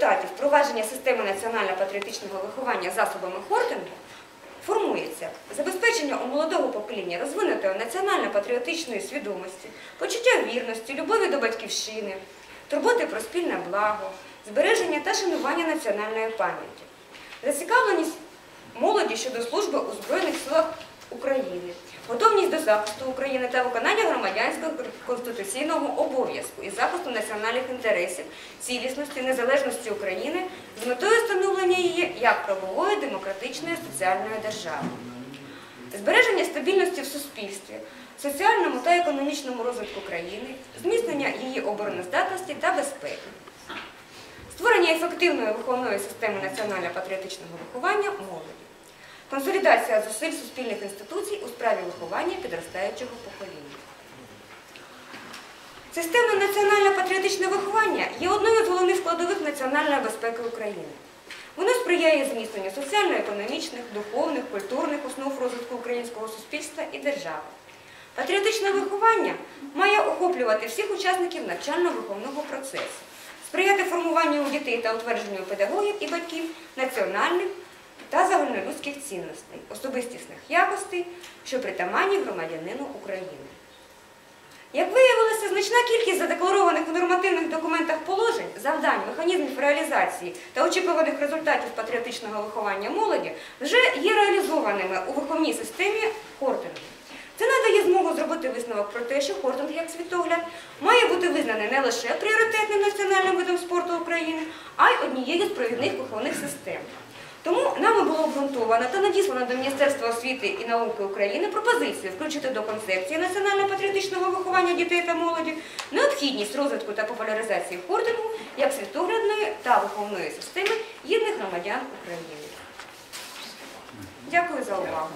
результаті впровадження системи національно-патріотичного виховання засобами Хортингу формується забезпечення у молодого покоління розвинутої національно-патріотичної свідомості, почуття вірності, любові до батьківщини, турботи про спільне благо, збереження та шанування національної пам'яті, зацікавленість молоді щодо служби у Збройних силах України, готовність до захисту України та виконання громадянського конституційного обов'язку і захисту національних інтересів, цілісності, незалежності України з метою встановлення її як правової, демократичної соціальної держави. Збереження стабільності в суспільстві, соціальному та економічному розвитку країни, зміцнення її обороноздатності та безпеки. Створення ефективної виховної системи національно-патріотичного виховання молоді. Консолідація зусиль суспільних інституцій у справі виховання підростаючого покоління. Система національно-патріотичне виховання є одною з головних складових національної безпеки України. Воно сприяє зміцненню соціально-економічних, духовних, культурних основ розвитку українського суспільства і держави. Патріотичне виховання має охоплювати всіх учасників навчально-виховного процесу, сприяти формуванню у дітей та утвердженню педагогів і батьків національних та загальнолюдських цінностей, особистісних якостей, що притаманні громадянину України. Як виявилося, значна кількість задекларованих у нормативних документах положень, завдань, механізмів реалізації та очікуваних результатів патріотичного виховання молоді вже є реалізованими у виховній системі Хортингу. Це надає змогу зробити висновок про те, що Хортинг як світогляд має бути визнаний не лише пріоритетним національним видом спорту України, а й однією з провідних виховних систем. Тому нами було обґрунтовано та надіслано до Міністерства освіти і науки України пропозицію включити до концепції національно-патріотичного виховання дітей та молоді необхідність розвитку та популяризації хордингу як світоглядної та виховної системи єдних громадян України. Дякую за увагу.